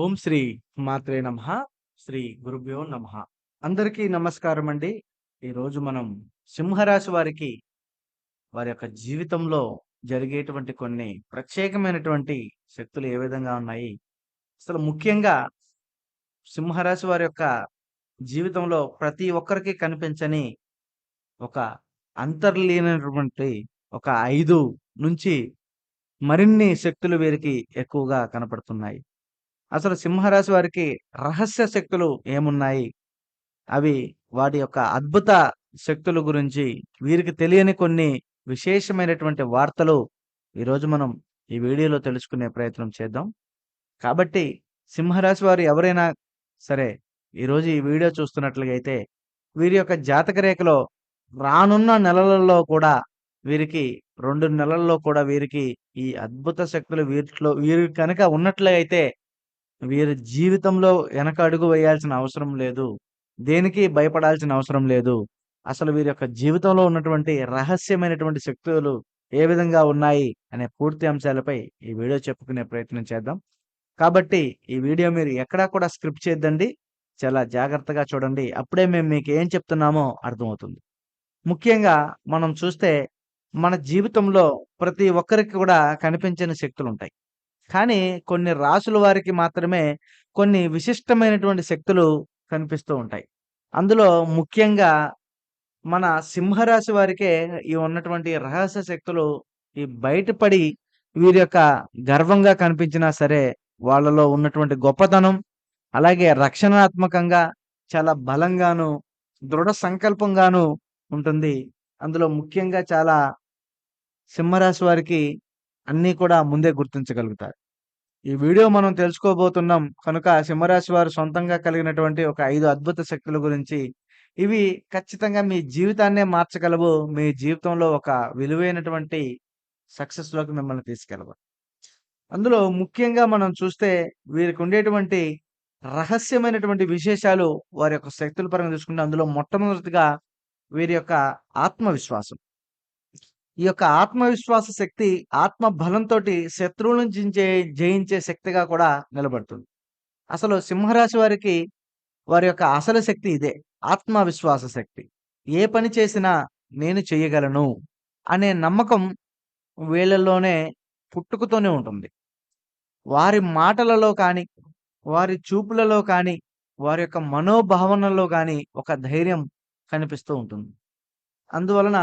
ఓం శ్రీ మాత్రే నమ శ్రీ గురుభ్యో నమ. అందరికీ నమస్కారం అండి. ఈరోజు మనం సింహరాశి వారికి వారి యొక్క జీవితంలో జరిగేటువంటి కొన్ని ప్రత్యేకమైనటువంటి శక్తులు ఏ విధంగా ఉన్నాయి? అసలు ముఖ్యంగా సింహరాశి వారి యొక్క జీవితంలో ప్రతి ఒక్కరికి కనిపించని ఒక అంతర్లీనటువంటి ఒక ఐదు నుంచి మరిన్ని శక్తులు వీరికి ఎక్కువగా కనపడుతున్నాయి. అసలు సింహరాశి వారికి రహస్య శక్తులు ఏమున్నాయి? అవి వాటి యొక్క అద్భుత శక్తుల గురించి వీరికి తెలియని కొన్ని విశేషమైనటువంటి వార్తలు ఈరోజు మనం ఈ వీడియోలో తెలుసుకునే ప్రయత్నం చేద్దాం. కాబట్టి సింహరాశి వారు ఎవరైనా సరే ఈరోజు ఈ వీడియో చూస్తున్నట్లయితే వీరి యొక్క జాతక రేఖలో రానున్న నెలలలో కూడా వీరికి రెండు నెలల్లో కూడా వీరికి ఈ అద్భుత శక్తులు వీరిలో వీరి కనుక ఉన్నట్లయితే వీరి జీవితంలో వెనక అడుగు వేయాల్సిన అవసరం లేదు. దేనికి భయపడాల్సిన అవసరం లేదు. అసలు వీరి యొక్క జీవితంలో ఉన్నటువంటి రహస్యమైనటువంటి శక్తులు ఏ విధంగా ఉన్నాయి అనే పూర్తి అంశాలపై ఈ వీడియో చెప్పుకునే ప్రయత్నం చేద్దాం. కాబట్టి ఈ వీడియో మీరు ఎక్కడా కూడా స్క్రిప్ట్ చేద్దండి చాలా జాగ్రత్తగా చూడండి. అప్పుడే మేము మీకు ఏం చెప్తున్నామో అర్థమవుతుంది. ముఖ్యంగా మనం చూస్తే మన జీవితంలో ప్రతి ఒక్కరికి కూడా కనిపించని శక్తులు ఉంటాయి కానీ కొన్ని రాసుల వారికి మాత్రమే కొన్ని విశిష్టమైనటువంటి శక్తులు కనిపిస్తూ ఉంటాయి. అందులో ముఖ్యంగా మన సింహరాశి వారికే ఈ ఉన్నటువంటి రహస్య శక్తులు ఈ బయటపడి వీరి యొక్క గర్వంగా కనిపించినా సరే వాళ్ళలో ఉన్నటువంటి గొప్పతనం అలాగే రక్షణాత్మకంగా చాలా బలంగాను దృఢ సంకల్పంగాను ఉంటుంది. అందులో ముఖ్యంగా చాలా సింహరాశి వారికి అన్నీ కూడా ముందే గుర్తించగలుగుతారు. ఈ వీడియో మనం తెలుసుకోబోతున్నాం కనుక సింహరాశి వారు సొంతంగా కలిగినటువంటి ఒక ఐదు అద్భుత శక్తుల గురించి. ఇవి ఖచ్చితంగా మీ జీవితాన్నే మార్చగలవు మీ జీవితంలో ఒక విలువైనటువంటి సక్సెస్లోకి మిమ్మల్ని తీసుకెళ్ళవు అందులో ముఖ్యంగా మనం చూస్తే వీరికి ఉండేటువంటి రహస్యమైనటువంటి విశేషాలు వారి యొక్క శక్తుల పరంగా చూసుకుంటే అందులో మొట్టమొదటిగా వీరి యొక్క ఆత్మవిశ్వాసం. ఈ యొక్క ఆత్మవిశ్వాస శక్తి ఆత్మ బలంతో శత్రువులను జించే జయించే శక్తిగా కూడా నిలబడుతుంది. అసలు సింహరాశి వారికి వారి యొక్క అసలు శక్తి ఇదే ఆత్మవిశ్వాస శక్తి. ఏ పని చేసినా నేను చేయగలను అనే నమ్మకం వీళ్ళల్లోనే పుట్టుకతోనే ఉంటుంది. వారి మాటలలో కానీ వారి చూపులలో కానీ వారి యొక్క మనోభావనలో కానీ ఒక ధైర్యం కనిపిస్తూ ఉంటుంది. అందువలన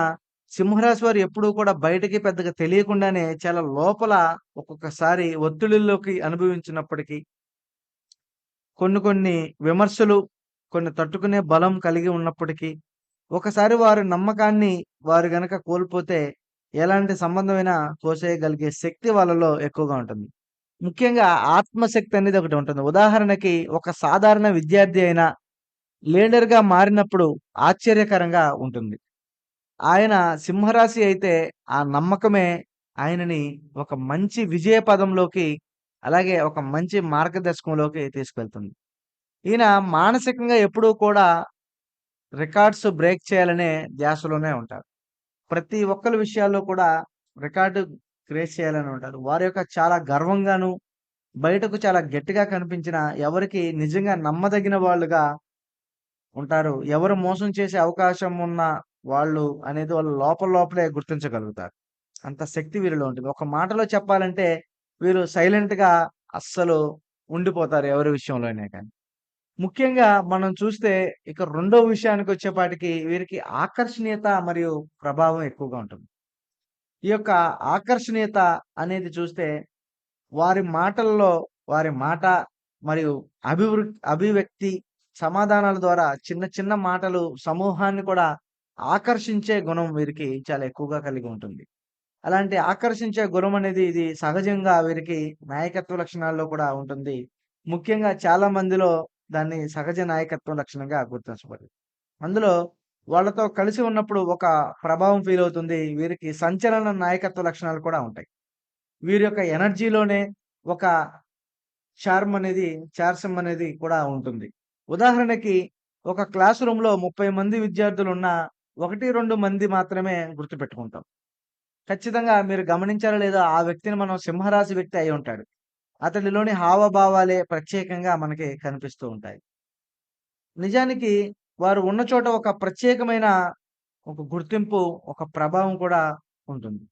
సింహరాశి వారు ఎప్పుడూ కూడా బయటికి పెద్దగా తెలియకుండానే చాలా లోపల ఒక్కొక్కసారి ఒత్తిడిలోకి అనుభవించినప్పటికీ కొన్ని కొన్ని విమర్శలు కొన్ని తట్టుకునే బలం కలిగి ఉన్నప్పటికీ ఒకసారి వారి నమ్మకాన్ని వారు గనక కోల్పోతే ఎలాంటి సంబంధమైనా కోసేయగలిగే శక్తి వాళ్ళలో ఎక్కువగా ఉంటుంది. ముఖ్యంగా ఆత్మశక్తి అనేది ఒకటి ఉంటుంది. ఉదాహరణకి ఒక సాధారణ విద్యార్థి అయినా లీడర్గా మారినప్పుడు ఆశ్చర్యకరంగా ఉంటుంది. ఆయన సింహరాశి అయితే ఆ నమ్మకమే ఆయనని ఒక మంచి విజయ పదంలోకి అలాగే ఒక మంచి మార్గదర్శకంలోకి తీసుకెళ్తుంది. ఈయన మానసికంగా ఎప్పుడూ కూడా రికార్డ్స్ బ్రేక్ చేయాలనే ధ్యాసలోనే ఉంటారు. ప్రతి ఒక్కరి విషయాల్లో కూడా రికార్డు క్రియేట్ చేయాలని ఉంటారు. వారి యొక్క చాలా గర్వంగాను బయటకు చాలా గట్టిగా కనిపించిన ఎవరికి నిజంగా నమ్మదగిన వాళ్ళుగా ఉంటారు. ఎవరు మోసం చేసే అవకాశం ఉన్న వాళ్ళు అనేది వాళ్ళు లోపల లోపలే గుర్తించగలుగుతారు. అంత శక్తి వీరిలో ఉంటుంది. ఒక మాటలో చెప్పాలంటే వీరు సైలెంట్గా అస్సలు ఉండిపోతారు ఎవరి విషయంలోనే కానీ. ముఖ్యంగా మనం చూస్తే ఇక రెండో విషయానికి వచ్చేపాటికి వీరికి ఆకర్షణీయత మరియు ప్రభావం ఎక్కువగా ఉంటుంది. ఈ యొక్క ఆకర్షణీయత అనేది చూస్తే వారి మాటల్లో వారి మాట మరియు అభివృ అభివ్యక్తి సమాధానాల ద్వారా చిన్న చిన్న మాటలు సమూహాన్ని కూడా ఆకర్షించే గుణం వీరికి చాలా ఎక్కువగా కలిగి ఉంటుంది. అలాంటి ఆకర్షించే గుణం అనేది ఇది సహజంగా వీరికి నాయకత్వ లక్షణాల్లో కూడా ఉంటుంది. ముఖ్యంగా చాలా మందిలో దాన్ని సహజ నాయకత్వ లక్షణంగా గుర్తించబడింది. అందులో వాళ్ళతో కలిసి ఉన్నప్పుడు ఒక ప్రభావం ఫీల్ అవుతుంది. వీరికి సంచలన నాయకత్వ లక్షణాలు కూడా ఉంటాయి. వీరి యొక్క ఎనర్జీలోనే ఒక చార్మ్ అనేది చార్సం అనేది కూడా ఉంటుంది. ఉదాహరణకి ఒక క్లాస్ రూమ్లో ముప్పై మంది విద్యార్థులు ఉన్న ఒకటి రెండు మంది మాత్రమే గుర్తుపెట్టుకుంటాం ఖచ్చితంగా మీరు గమనించారా లేదా ఆ వ్యక్తిని మనం సింహరాశి వ్యక్తి అయి ఉంటాడు అతడిలోని హావభావాలే ప్రత్యేకంగా మనకి కనిపిస్తూ ఉంటాయి. నిజానికి వారు ఉన్న చోట ఒక ప్రత్యేకమైన ఒక గుర్తింపు, ఒక ప్రభావం కూడా ఉంటుంది.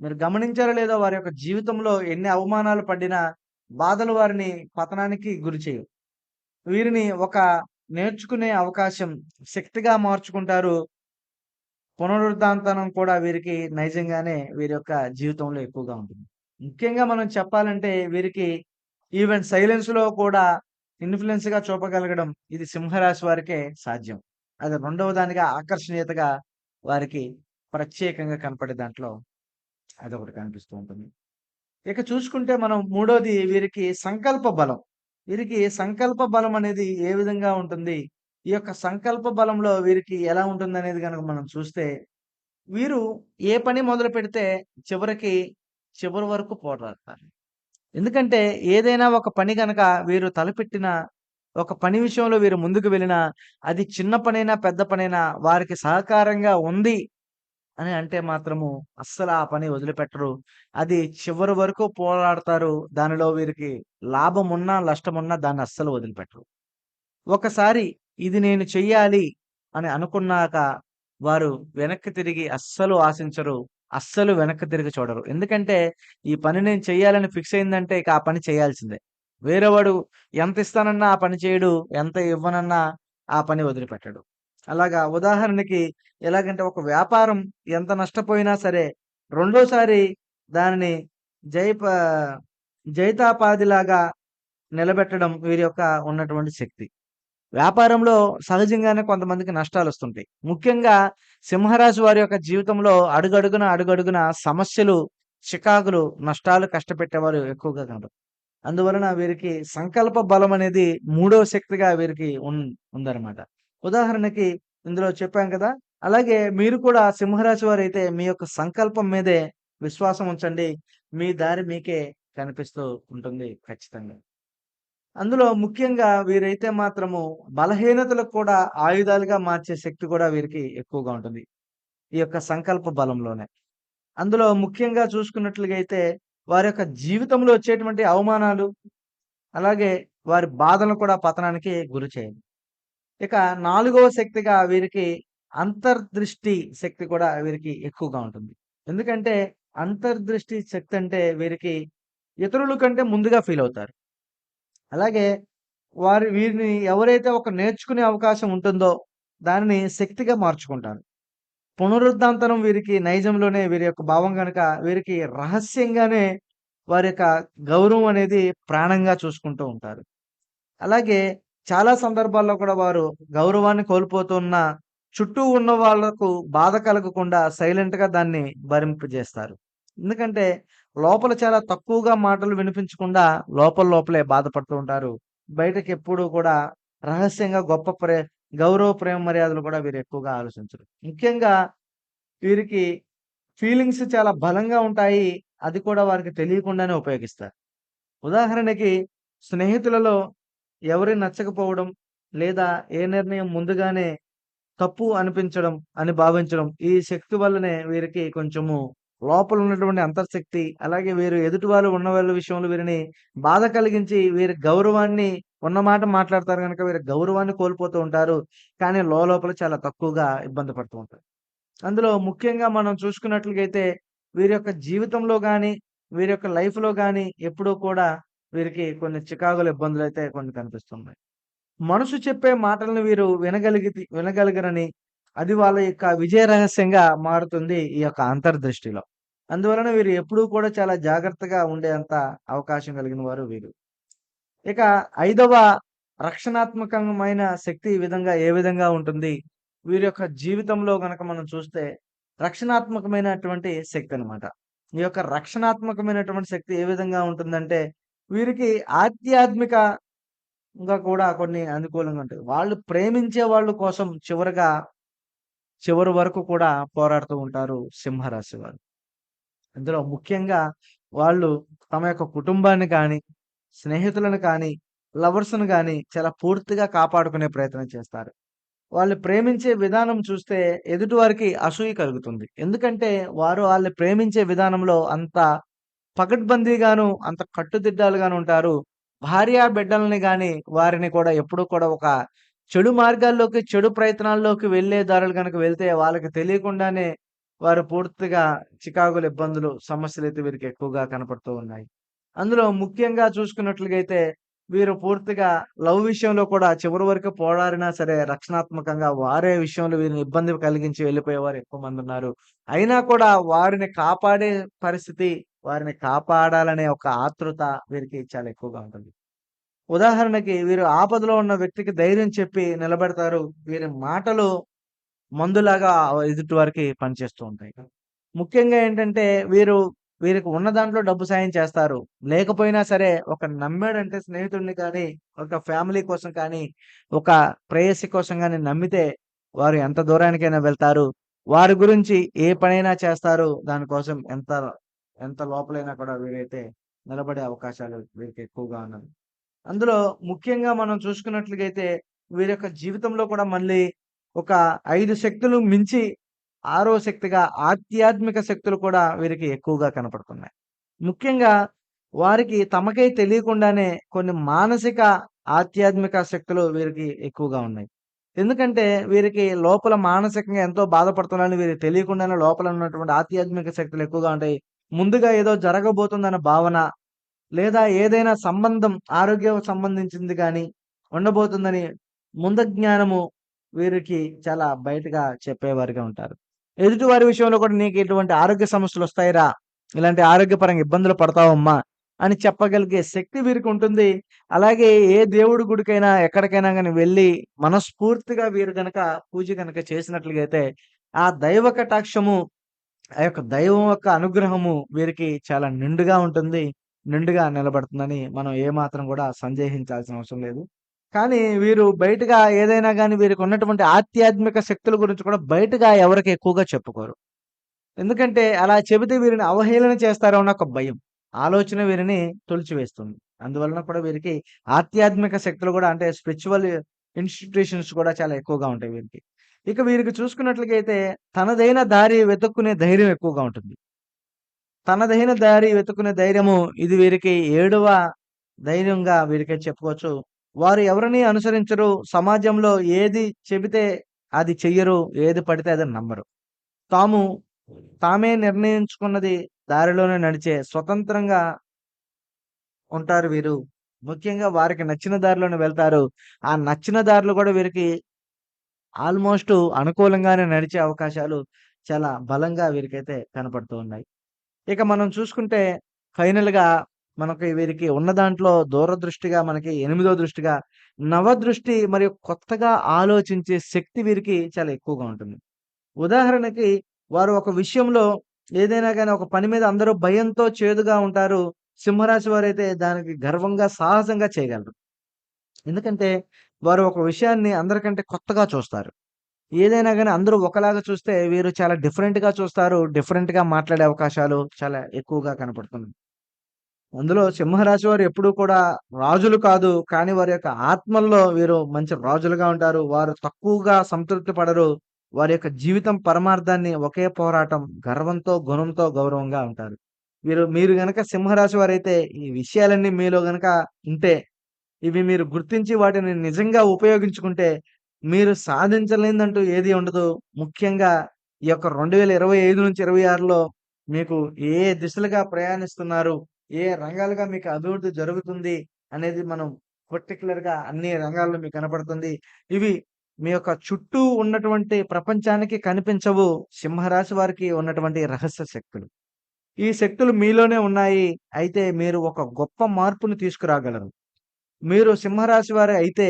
మీరు గమనించారో లేదో వారి యొక్క జీవితంలో ఎన్ని అవమానాలు పడినా, బాధలు వారిని పతనానికి గురి చేయవు. వీరిని ఒక నేర్చుకునే అవకాశం, శక్తిగా మార్చుకుంటారు. పునరుద్ధాంతనం కూడా వీరికి నైజంగానే వీరి యొక్క జీవితంలో ఎక్కువగా ఉంటుంది. ముఖ్యంగా మనం చెప్పాలంటే వీరికి ఈవెన్ సైలెన్స్‌లో కూడా ఇన్ఫ్లుయెన్స్గా చూపగలగడం ఇది సింహరాశి వారికే సాధ్యం. అది రెండవ దానిగా ఆకర్షణీయతగా వారికి ప్రత్యేకంగా కనపడే దాంట్లో అదొకటి కనిపిస్తూ ఉంటుంది. ఇక చూసుకుంటే మనం మూడోది వీరికి సంకల్ప బలం. వీరికి సంకల్ప బలం అనేది ఏ విధంగా ఉంటుంది? ఈ యొక్క సంకల్ప బలంలో వీరికి ఎలా ఉంటుందనేది కనుక మనం చూస్తే, వీరు ఏ పని మొదలుపెడితే చివరికి చివరి వరకు పోరాడతారు. ఎందుకంటే ఏదైనా ఒక పని గనక వీరు తలపెట్టిన ఒక పని విషయంలో వీరు ముందుకు వెళ్ళినా, అది చిన్న పనైనా, పెద్ద పనైనా వారికి సహకారంగా ఉంది అని అంటే మాత్రము అస్సలు ఆ పని వదిలిపెట్టరు. అది చివరి వరకు పోరాడతారు. దానిలో వీరికి లాభం ఉన్నా నష్టమున్నా దాన్ని అస్సలు వదిలిపెట్టరు. ఒకసారి ఇది నేను చెయ్యాలి అని అనుకున్నాక వారు వెనక్కి తిరిగి అస్సలు ఆశించరు. అస్సలు వెనక్కి తిరిగి చూడరు. ఎందుకంటే ఈ పని నేను చెయ్యాలని ఫిక్స్ అయిందంటే ఇక ఆ పని చేయాల్సిందే. వేరేవాడు ఎంత ఇస్తానన్నా ఆ పని చేయడు. ఎంత ఇవ్వనన్నా ఆ పని వదిలిపెట్టడు. అలాగా ఉదాహరణకి ఎలాగంటే ఒక వ్యాపారం ఎంత నష్టపోయినా సరే రెండోసారి దానిని జయప జైతాపాదిలాగా నిలబెట్టడం వీరి యొక్క ఉన్నటువంటి శక్తి. వ్యాపారంలో సహజంగానే కొంతమందికి నష్టాలు వస్తుంటాయి ముఖ్యంగా సింహరాశి వారి యొక్క జీవితంలో అడుగడుగున, అడుగడుగున సమస్యలు, చికాకులు, నష్టాలు కష్టపెట్టేవారు ఎక్కువగా కనపడతారు. అందువలన వీరికి సంకల్ప బలం అనేది మూడో శక్తిగా వీరికి ఉందన్నమాట. ఉదాహరణకి ఇందులో చెప్పాం కదా! అలాగే మీరు కూడా సింహరాశి వారైతే మీ యొక్క సంకల్పం మీదే విశ్వాసం ఉంచండి. మీ దారి మీకే కనిపిస్తూ ఉంటుంది ఖచ్చితంగా. అందులో ముఖ్యంగా వీరైతే మాత్రము బలహీనతలకు కూడా ఆయుధాలుగా మార్చే శక్తి కూడా వీరికి ఎక్కువగా ఉంటుంది. ఈ యొక్క సంకల్ప బలంలోనే. అందులో ముఖ్యంగా చూసుకున్నట్లుగా అయితే వారి యొక్క జీవితంలో వచ్చేటువంటి అవమానాలు, అలాగే వారి బాధలను కూడా పతనానికి గురి చేయండి ఇక నాలుగవ శక్తిగా వీరికి అంతర్దృష్టి శక్తి కూడా వీరికి ఎక్కువగా ఉంటుంది. ఎందుకంటే అంతర్దృష్టి శక్తి అంటే వీరికి ఇతరుల కంటే ముందుగా ఫీల్ అవుతారు. అలాగే వారి వీరిని ఎవరైతే ఒక నేర్చుకునే అవకాశం ఉంటుందో దానిని శక్తిగా మార్చుకుంటారు. పునరుద్ధాంతరం వీరికి నైజంలోనే వీరి యొక్క భావం కనుక వీరికి రహస్యంగానే వారి యొక్క గౌరవం అనేది ప్రాణంగా చూసుకుంటూ ఉంటారు. అలాగే చాలా సందర్భాల్లో కూడా వారు గౌరవాన్ని కోల్పోతున్న చుట్టూ ఉన్న వాళ్ళకు బాధ కలగకుండా సైలెంట్‌గా దాన్ని భరింపజేస్తారు. ఎందుకంటే లోపల చాలా తక్కువగా మాటలు వినిపించకుండా లోపల లోపలే బాధపడుతూ ఉంటారు. బయటకెప్పుడూ కూడా రహస్యంగా గొప్ప ప్రే గౌరవ, ప్రేమ మర్యాదలు కూడా వీరు ఎక్కువగా ఆలోచించరు. ముఖ్యంగా వీరికి ఫీలింగ్స్ చాలా బలంగా ఉంటాయి. అది కూడా వారికి తెలియకుండానే ఉపయోగిస్తారు. ఉదాహరణకి స్నేహితులలో ఎవరి నచ్చకపోవడం, లేదా ఏ నిర్ణయం ముందుగానే తప్పు అనిపించడం అని భావించడం. ఈ శక్తి వల్లనే వీరికి కొంచెము లోపల ఉన్నటువంటి అంతర్శక్తి, అలాగే వీరు ఎదుటి వాళ్ళు ఉన్న వాళ్ళ విషయంలో వీరిని బాధ కలిగించి వీరి గౌరవాన్ని ఉన్నమాట మాట్లాడతారు కనుక వీరి గౌరవాన్ని కోల్పోతూ ఉంటారు. కానీ లోపల చాలా తక్కువగా ఇబ్బంది పడుతూ ఉంటారు. అందులో ముఖ్యంగా మనం చూసుకున్నట్లయితే వీరి యొక్క జీవితంలో కానీ వీరి యొక్క లైఫ్‌లో కానీ ఎప్పుడూ కూడా వీరికి కొన్ని చికాకులు, అయితే కొన్ని కనిపిస్తున్నాయి. మనసు చెప్పే మాటలను వీరు వినగలిగి వినగలిగరని అది వాళ్ళ యొక్క విజయ రహస్యంగా మారుతుంది ఈ యొక్క అంతర్దృష్టిలో. అందువలన వీరు ఎప్పుడూ కూడా చాలా జాగ్రత్తగా ఉండేంత అవకాశం కలిగిన వారు వీరు. ఇక ఐదవ రక్షణాత్మకమైన శక్తి ఈ విధంగా ఏ విధంగా ఉంటుంది? వీరి యొక్క జీవితంలో గనక మనం చూస్తే రక్షణాత్మకమైనటువంటి శక్తి అన్నమాట. ఈ యొక్క రక్షణాత్మకమైనటువంటి శక్తి ఏ విధంగా ఉంటుందంటే వీరికి ఆధ్యాత్మికంగా కూడా కొన్ని అనుకూలంగా ఉంటాయి. వాళ్ళు ప్రేమించే వాళ్ళ కోసం చివరిగా చివరి వరకు కూడా పోరాడుతూ ఉంటారు సింహరాశి వారు. ఇందులో ముఖ్యంగా వాళ్ళు తమ యొక్క కుటుంబాన్ని కానీ, స్నేహితులను కానీ, లవర్స్ను కానీ చాలా పూర్తిగా కాపాడుకునే ప్రయత్నం చేస్తారు. వాళ్ళు ప్రేమించే విధానం చూస్తే ఎదుటి వారికి అసూయ కలుగుతుంది. ఎందుకంటే వారు వాళ్ళు ప్రేమించే విధానంలో అంత పకడ్బందీగాను అంత కట్టుదిట్టాలుగాను ఉంటారు. భార్య బిడ్డల్ని కానీ వారిని కూడా ఎప్పుడూ కూడా ఒక చెడు మార్గాల్లోకి, చెడు ప్రయత్నాల్లోకి వెళ్ళే దారులు గనక వెళ్తే వాళ్ళకి తెలియకుండానే వారు పూర్తిగా చికాకులు, ఇబ్బందులు, సమస్యలు అయితే వీరికి ఎక్కువగా కనపడుతూ ఉన్నాయి. అందులో ముఖ్యంగా చూసుకున్నట్లుగైతే వీరు పూర్తిగా లవ్ విషయంలో కూడా చివరి వరకు పోరాడినా సరే రక్షణాత్మకంగా వారే విషయంలో వీరిని ఇబ్బంది కలిగించి వెళ్ళిపోయేవారు ఎక్కువ మంది ఉన్నారు. అయినా కూడా వారిని కాపాడే పరిస్థితి, వారిని కాపాడాలనే ఒక ఆతృత వీరికి చాలా ఎక్కువగా ఉంటుంది. ఉదాహరణకి వీరు ఆపదలో ఉన్న వ్యక్తికి ధైర్యం చెప్పి నిలబెడతారు. వీరి మాటలు మందులాగా ఎదుటి వారికి పనిచేస్తూ ఉంటాయి. ముఖ్యంగా ఏంటంటే వీరు వీరికి ఉన్న దాంట్లో డబ్బు సాయం చేస్తారు. లేకపోయినా సరే ఒక నమ్మాడంటే స్నేహితుడిని కానీ, ఒక ఫ్యామిలీ కోసం కానీ, ఒక ప్రేయసి కోసం కానీ నమ్మితే వారు ఎంత దూరానికైనా వెళ్తారు. వారి గురించి ఏ పనైనా చేస్తారు. దానికోసం ఎంత ఎంత లోపలైనా కూడా వీరైతే నిలబడే అవకాశాలు వీరికి ఎక్కువగా ఉన్నవి. అందులో ముఖ్యంగా మనం చూసుకున్నట్లుగైతే వీరి యొక్క జీవితంలో కూడా మళ్ళీ ఒక ఐదు శక్తులు మించి ఆరో శక్తిగా ఆధ్యాత్మిక శక్తులు కూడా వీరికి ఎక్కువగా కనపడుతున్నాయి. ముఖ్యంగా వారికి తమకై తెలియకుండానే కొన్ని మానసిక, ఆధ్యాత్మిక శక్తులు వీరికి ఎక్కువగా ఉన్నాయి. ఎందుకంటే వీరికి లోపల మానసికంగా ఎంతో బాధపడుతున్నారని వీరికి తెలియకుండానే లోపల ఉన్నటువంటి ఆధ్యాత్మిక శక్తులు ఎక్కువగా ఉంటాయి. ముందుగా ఏదో జరగబోతుందన్న భావన, లేదా ఏదైనా సంబంధం ఆరోగ్యం సంబంధించింది కానీ ఉండబోతుందని ముందు జ్ఞానము వీరికి చాలా బయటగా చెప్పేవారుగా ఉంటారు. ఎదుటి వారి విషయంలో కూడా నీకు ఇటువంటి ఆరోగ్య సమస్యలు వస్తాయిరా ఇలాంటి ఆరోగ్యపరంగా ఇబ్బందులు పడతావమ్మా! అని చెప్పగలిగే శక్తి వీరికి ఉంటుంది. అలాగే ఏ దేవుడి గుడికైనా, ఎక్కడికైనా కానీ వెళ్ళి మనస్ఫూర్తిగా వీరు గనక పూజ గనక చేసినట్లుగైతే ఆ దైవ కటాక్షము, ఆ యొక్క దైవం యొక్క అనుగ్రహము వీరికి చాలా నిండుగా ఉంటుంది. నిండుగా నిలబడుతుందని మనం ఏమాత్రం కూడా సందేహించాల్సిన అవసరం లేదు. కానీ వీరు బయటగా ఏదైనా కానీ వీరికి ఉన్నటువంటి ఆధ్యాత్మిక శక్తుల గురించి కూడా బయటగా ఎవరికి ఎక్కువగా చెప్పుకోరు. ఎందుకంటే అలా చెబితే వీరిని అవహేళన చేస్తారో అన్న ఒక భయం. ఆలోచన వీరిని తొలిచివేస్తుంది. అందువలన కూడా వీరికి ఆధ్యాత్మిక శక్తులు కూడా అంటే స్పిరిచువల్ ఇన్‌స్టిట్యూషన్స్ కూడా చాలా ఎక్కువగా ఉంటాయి వీరికి. ఇక వీరికి చూసుకున్నట్లయితే తనదైన దారి వెతుక్కునే ధైర్యం ఎక్కువగా ఉంటుంది. తనదైన దారి వెతుకునే ధైర్యము ఇది వీరికి ఏడవ ధైర్యంగా వీరికి చెప్పుకోవచ్చు. వారు ఎవరిని అనుసరించరు. సమాజంలో ఏది చెబితే అది చెయ్యరు. ఏది పడితే అది నమ్మరు. తాము తామే నిర్ణయించుకున్నది దారిలోనే నడిచే స్వతంత్రంగా ఉంటారు వీరు. ముఖ్యంగా వారికి నచ్చిన దారిలోనే వెళ్తారు. ఆ నచ్చిన దారిలో కూడా వీరికి ఆల్‌మోస్ట్ అనుకూలంగానే నడిచే అవకాశాలు చాలా బలంగా వీరికైతే కనపడుతూ ఉన్నాయి. ఇక మనం చూసుకుంటే ఫైనల్‌గా మనకి వీరికి ఉన్న దాంట్లో దూరదృష్టిగా మనకి ఎనిమిదో దృష్టిగా నవదృష్టి మరియు కొత్తగా ఆలోచించే శక్తి వీరికి చాలా ఎక్కువగా ఉంటుంది. ఉదాహరణకి వారు ఒక విషయంలో ఏదైనా కానీ ఒక పని మీద అందరూ భయంతో చేదుగా ఉంటారు. సింహరాశి వారైతే దానికి గర్వంగా, సాహసంగా చేయగలరు. ఎందుకంటే వారు ఒక విషయాన్ని అందరికంటే కొత్తగా చూస్తారు. ఏదైనా కానీ అందరూ ఒకలాగా చూస్తే వీరు చాలా డిఫరెంట్‌గా చూస్తారు. డిఫరెంట్‌గా మాట్లాడే అవకాశాలు చాలా ఎక్కువగా కనపడుతున్నాయి. అందులో సింహరాశి వారు ఎప్పుడూ కూడా రాజులు కాదు. కానీ వారి యొక్క ఆత్మల్లో వీరు మంచి రాజులుగా ఉంటారు. వారు తక్కువగా సంతృప్తి పడరు. వారి యొక్క జీవితం పరమార్థాన్ని ఒకే పోరాటం గర్వంతో, గుణంతో, గౌరవంగా ఉంటారు. వీరు మీరు గనక సింహరాశి వారైతే ఈ విషయాలన్నీ మీలో గనక ఉంటే, ఇవి మీరు గుర్తించి వాటిని నిజంగా ఉపయోగించుకుంటే, మీరు సాధించలేనిదంటూ ఏది ఉండదు. ముఖ్యంగా ఈ యొక్క 2025-26లో మీకు ఏ దిశలుగా ప్రయాణిస్తున్నారు? ఏ రంగాలుగా మీకు అభివృద్ధి జరుగుతుంది? అనేది మనం పర్టికులర్గా అన్ని రంగాల్లో మీకు కనపడుతుంది. ఇవి మీ యొక్క చుట్టూ ఉన్నటువంటి ప్రపంచానికి కనిపించవు. సింహరాశి వారికి ఉన్నటువంటి రహస్య శక్తులు. ఈ శక్తులు మీలోనే ఉన్నాయి. అయితే మీరు ఒక గొప్ప మార్పును తీసుకురాగలరు. మీరు సింహరాశి వారే అయితే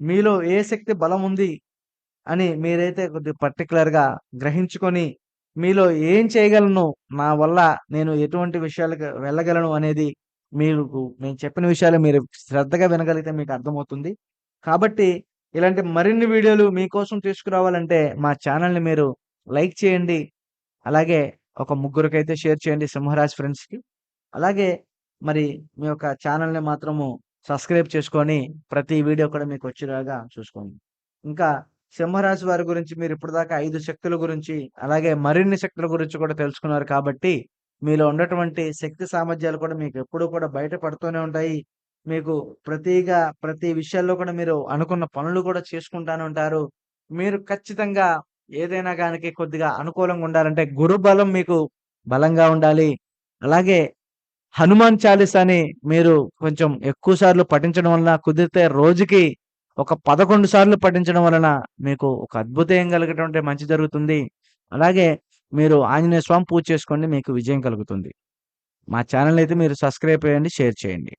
మీలో ఏ శక్తి బలం ఉంది అని మీరైతే కొద్దిగా పర్టికులర్గా గ్రహించుకొని, మీలో ఏం చేయగలను? నా వల్ల నేను ఎటువంటి విషయాలకు వెళ్ళగలను అనేది మీకు నేను చెప్పిన విషయాలు మీరు శ్రద్ధగా వినగలిగితే మీకు అర్థమవుతుంది. కాబట్టి ఇలాంటి మరిన్ని వీడియోలు మీకోసం తీసుకురావాలంటే మా ఛానల్ని మీరు లైక్ చేయండి. అలాగే ఒక ముగ్గురికైతే షేర్ చేయండి సింహరాజ్ ఫ్రెండ్స్‌కి. అలాగే మరి మీ యొక్క ఛానల్ని మాత్రము సబ్స్క్రైబ్ చేసుకొని ప్రతి వీడియో కూడా మీకు వచ్చేలాగా చూసుకోండి. ఇంకా సింహరాశి వారి గురించి మీరు ఇప్పటిదాకా ఐదు శక్తుల గురించి, అలాగే మరిన్ని శక్తుల గురించి కూడా తెలుసుకున్నారు కాబట్టి, మీలో ఉన్నటువంటి శక్తి సామర్థ్యాలు కూడా మీకు ఎప్పుడూ కూడా బయట పడుతూనే ఉంటాయి. మీకు ప్రతిగా ప్రతి విషయాల్లో కూడా మీరు అనుకున్న పనులు కూడా చేసుకుంటానే ఉంటారు. మీరు ఖచ్చితంగా ఏదైనా కానీ కొద్దిగా అనుకూలంగా ఉండాలంటే గురు బలం మీకు బలంగా ఉండాలి. అలాగే హనుమాన్ చాలీసాని మీరు కొంచెం ఎక్కువ సార్లు పఠించడం వలన కుదిరితే రోజుకి ఒక 11 సార్లు పఠించడం వలన మీకు ఒక అద్భుతం కలిగేటువంటి మంచి జరుగుతుంది. అలాగే మీరు ఆంజనేయ స్వామి పూజ చేసుకోండి. మీకు విజయం కలుగుతుంది. మా ఛానెల్ అయితే మీరు సబ్స్క్రైబ్ చేయండి. షేర్ చేయండి.